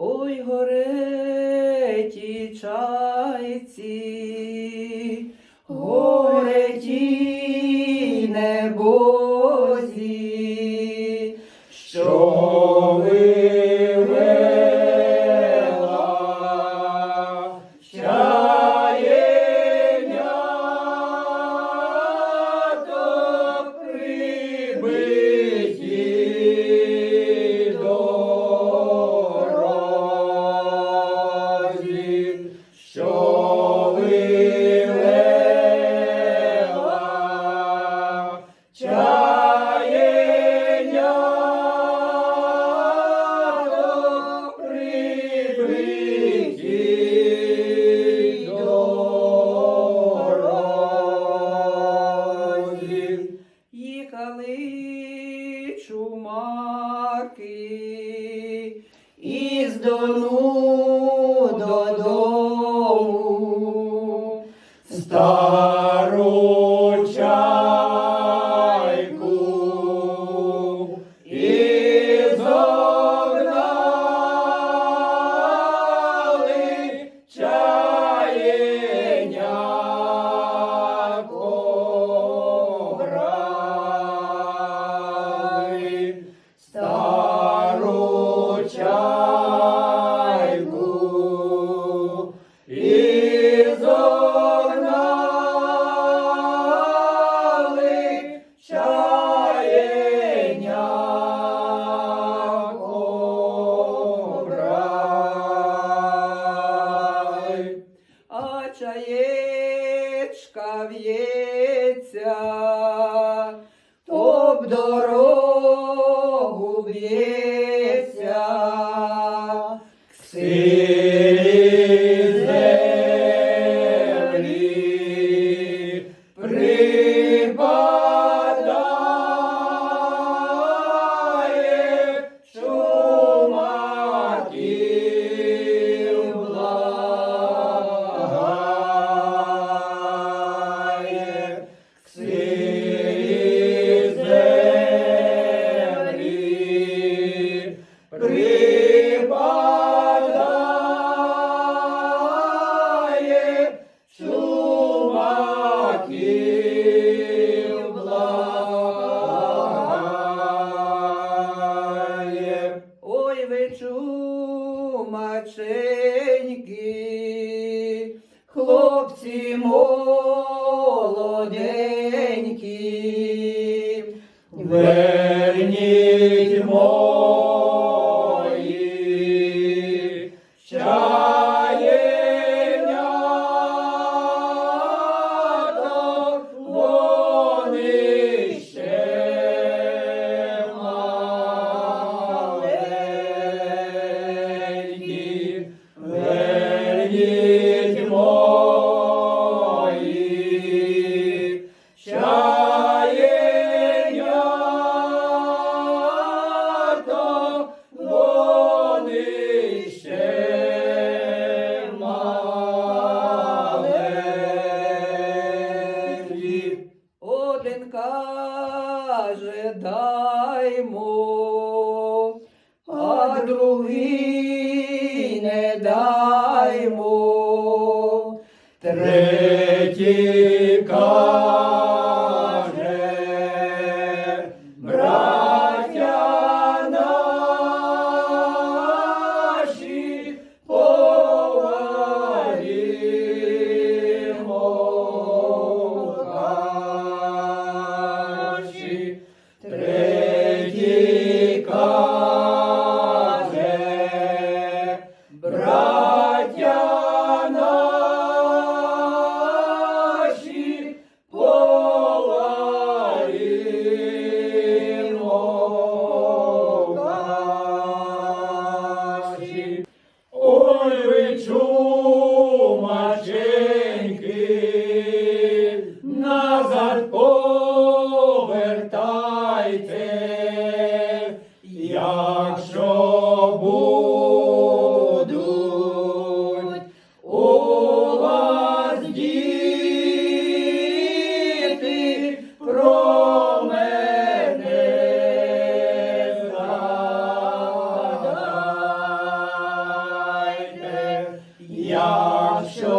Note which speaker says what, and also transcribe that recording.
Speaker 1: Ой горе ті чайці, горе দনু припадає чумаків благає к сирі землі. Show даймо, а другий не даймо. Треба Дайте, якщо будуть у вас діти, про мене згадайте, якщо